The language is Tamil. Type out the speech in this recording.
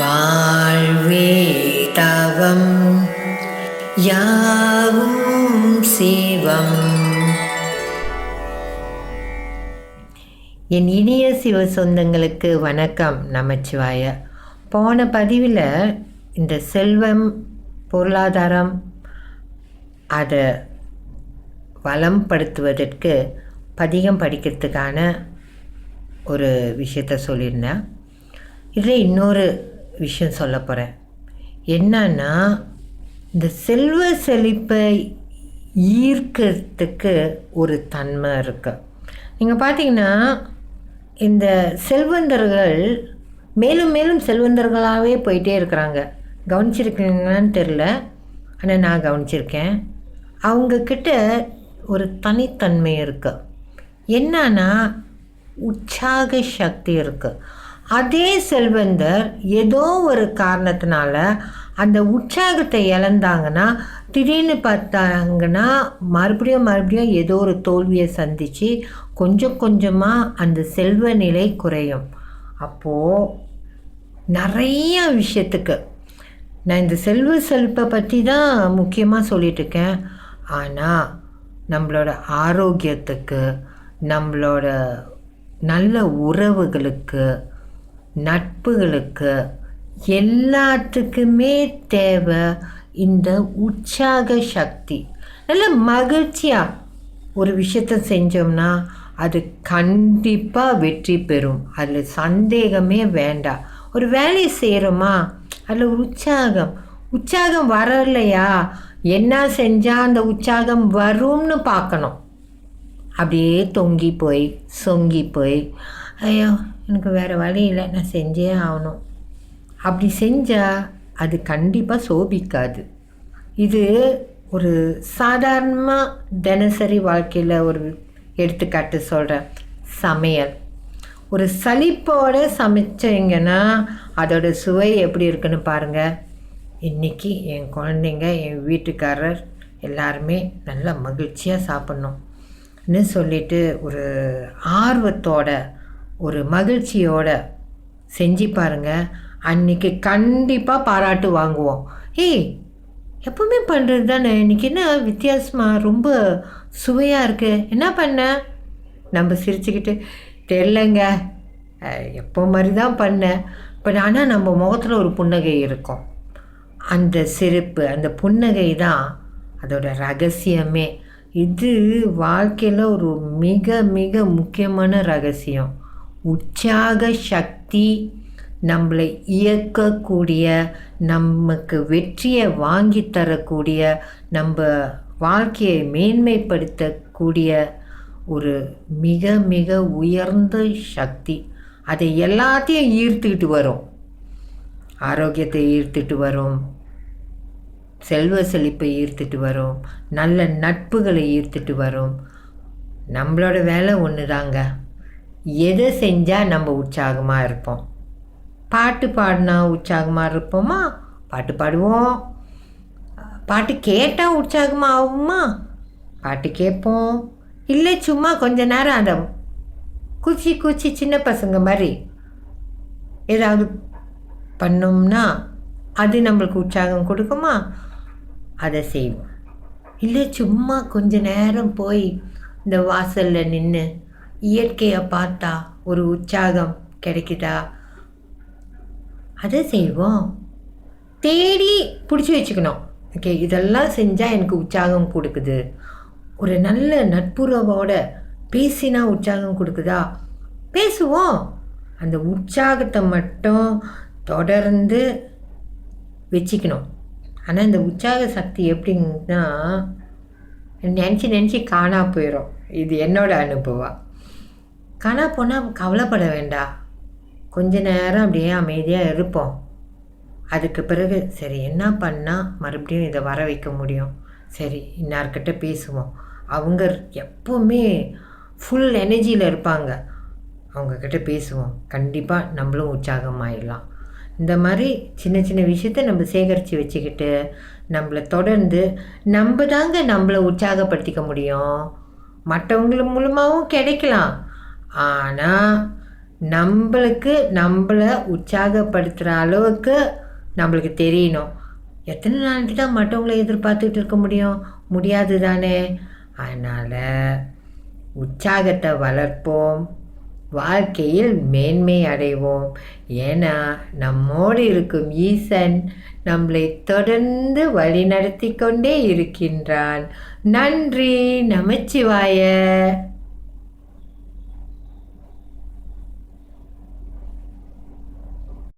வாழ்வே தவம் யாவும் சிவம். என் இனிய சிவ சொந்தங்களுக்கு வணக்கம் நமச்சிவாய. போன பதிவில் இந்த செல்வம் பொருளாதாரம் அதை வளம்படுத்துவதற்கு பதிகம் படிக்கிறதுக்கான ஒரு விஷயத்த சொல்லியிருந்தேன். இதில் இன்னொரு விஷயம் சொல்ல போகிறேன் என்னன்னா இந்த செல்வ செழிப்பை ஈர்க்கிறதுக்கு ஒரு தன்மை இருக்கு. நீங்கள் பார்த்தீங்கன்னா இந்த செல்வந்தர்கள் மேலும் மேலும் செல்வந்தர்களாகவே போயிட்டே இருக்கிறாங்க. கவனிச்சிருக்கீங்களான்னு தெரில ஆனால் நான் கவனிச்சிருக்கேன். அவங்கக்கிட்ட ஒரு தனித்தன்மை இருக்குது என்னன்னா உற்சாக சக்தி இருக்குது அதே செல்வந்தர் ஏதோ ஒரு காரணத்தினால அந்த உற்சாகத்தை இழந்தாங்கன்னா திடீர்னு பார்த்தாங்கன்னா மறுபடியும் மறுபடியும் ஏதோ ஒரு தோல்வியை சந்தித்து கொஞ்சம் கொஞ்சமாக அந்த செல்வ நிலை குறையும். அப்போது நிறைய விஷயத்துக்கு நான் இந்த செல்வ செல்பை பற்றி தான் முக்கியமாக சொல்லிட்டுருக்கேன் ஆனால் நம்மளோட ஆரோக்கியத்துக்கு நம்மளோட நல்ல உறவுகளுக்கு நட்புகளுக்கு எல்லாத்துக்குமே தேவை இந்த உற்சாக சக்தி. நல்ல மகிழ்ச்சியாக ஒரு விஷயத்த செஞ்சோம்னா அது கண்டிப்பாக வெற்றி பெறும். அதில் சந்தேகமே வேண்டாம் ஒரு வேலையை செய்கிறோமா அதில் உற்சாகம். உற்சாகம் வரலையா? என்ன செஞ்சால் அந்த உற்சாகம் வரும்னு பார்க்கணும். அப்படியே தொங்கி போய் சொங்கி போய் ஐயோ எனக்கு வேறு வழி இல்லை நான் செஞ்சே ஆகணும். அப்படி செஞ்சால் அது கண்டிப்பாக சோபிக்காது. இது ஒரு சாதாரணமாக தினசரி வாழ்க்கையில் ஒரு எடுத்துக்காட்டு சொல்கிறேன் சமையல். ஒரு சலிப்போடு சமைச்சிங்கன்னா அதோட சுவை எப்படி இருக்குன்னு பாருங்கள் இன்றைக்கி என் குழந்தைங்க என் வீட்டுக்காரர் எல்லாருமே நல்லா மகிழ்ச்சியாக சாப்பிட்ணும்னு சொல்லிட்டு ஒரு ஆர்வத்தோட ஒரு மகிழ்ச்சியோட செஞ்சு பாருங்கள் அன்றைக்கி கண்டிப்பாக பாராட்டு வாங்குவோம். ஏய் எப்பவுமே பண்ணுறது தானே? இன்றைக்கி என்ன வித்தியாசமாக ரொம்ப சுவையாக இருக்குது என்ன பண்ண? நம்ம சிரிச்சுக்கிட்டு தெரிலங்க எப்போ மாதிரி தான் பண்ணேன் பட் ஆனால் நம்ம முகத்தில் ஒரு புன்னகை இருக்கும். அந்த சிரிப்பு அந்த புன்னகை தான் அதோட ரகசியமே. இது வாழ்க்கையில் ஒரு மிக மிக முக்கியமான ரகசியம். உற்சாக சக்தி நம்மளை இயக்கக்கூடிய நமக்கு வெற்றியை வாங்கி தரக்கூடிய நம்ம வாழ்க்கையை மேன்மைப்படுத்தக்கூடிய ஒரு மிக மிக உயர்ந்த சக்தி. அதை எல்லாத்தையும் ஈர்த்துக்கிட்டு வரும். ஆரோக்கியத்தை ஈர்த்துட்டு வரும். செல்வ செழிப்பை ஈர்த்துட்டு வரும். நல்ல நட்புகளை ஈர்த்துட்டு வரும். நம்மளோட வேலை ஒன்று தாங்க எதை செஞ்சால் நம்ம உற்சாகமாக இருப்போம்? பாட்டு பாடினா உற்சாகமாக இருப்போமா? பாட்டு பாடுவோம். பாட்டு கேட்டால் உற்சாகமாக ஆகுமா? பாட்டு கேட்போம். இல்லை சும்மா கொஞ்ச நேரம் அந்த குச்சி குச்சி சின்ன பசங்க மாதிரி ஏதாவது பண்ணோம்னா அது நம்மளுக்கு உற்சாகம் கொடுக்குமா? அதை செய்வோம். இல்லை சும்மா கொஞ்ச நேரம் போய் இந்த வாசலில் நின்று இயற்கையை பார்த்தா ஒரு உற்சாகம் கிடைக்குதா? அதை செய்வோம். தேடி பிடிச்சி வச்சுக்கணும். ஓகே இதெல்லாம் செஞ்சால் எனக்கு உற்சாகம் கொடுக்குது. ஒரு நல்ல நட்புறவோட பேசினா உற்சாகம் கொடுக்குதா? பேசுவோம். அந்த உற்சாகத்தை மட்டும் தொடர்ந்து வச்சுக்கணும். ஆனால் இந்த உற்சாக சக்தி எப்படின்னா நினச்சி நினச்சி காணா போயிடும் இது என்னோட அனுபவம். காணா போனால் கவலைப்பட வேண்டாம் கொஞ்ச நேரம் அப்படியே அமைதியாக இருப்போம். அதுக்கு பிறகு சரி என்ன பண்ணால் மறுபடியும் இதை வர வைக்க முடியும்? சரி இன்னார்கிட்ட பேசுவோம். அவங்க எப்போவுமே ஃபுல் எனர்ஜியில் இருப்பாங்க. அவங்கக்கிட்ட பேசுவோம். கண்டிப்பாக நம்மளும் உற்சாகமாயிடலாம். இந்த மாதிரி சின்ன சின்ன விஷயத்த நம்ம சேகரித்து வச்சுக்கிட்டு நம்மளை தொடர்ந்து நம்ம தாங்க நம்மளை உற்சாகப்படுத்திக்க முடியும். மற்றவங்கள மூலமாகவும் கிடைக்கலாம். ஆனால் நம்மளுக்கு நம்மளை உற்சாகப்படுத்துகிற அளவுக்கு நம்மளுக்கு தெரியணும். எத்தனை நாளைக்கு தான் மற்றவங்கள எதிர்பார்த்துக்கிட்டு இருக்க முடியும்? முடியாது தானே. அதனால் உற்சாகத்தை வளர்ப்போம். வாழ்க்கையில் மேன்மை அடைவோம். ஏன்னா நம்மோடு இருக்கும் ஈசன் நம்மளை தொடர்ந்து வழிநடத்தி கொண்டே இருக்கின்றான். நன்றி நமச்சிவாய.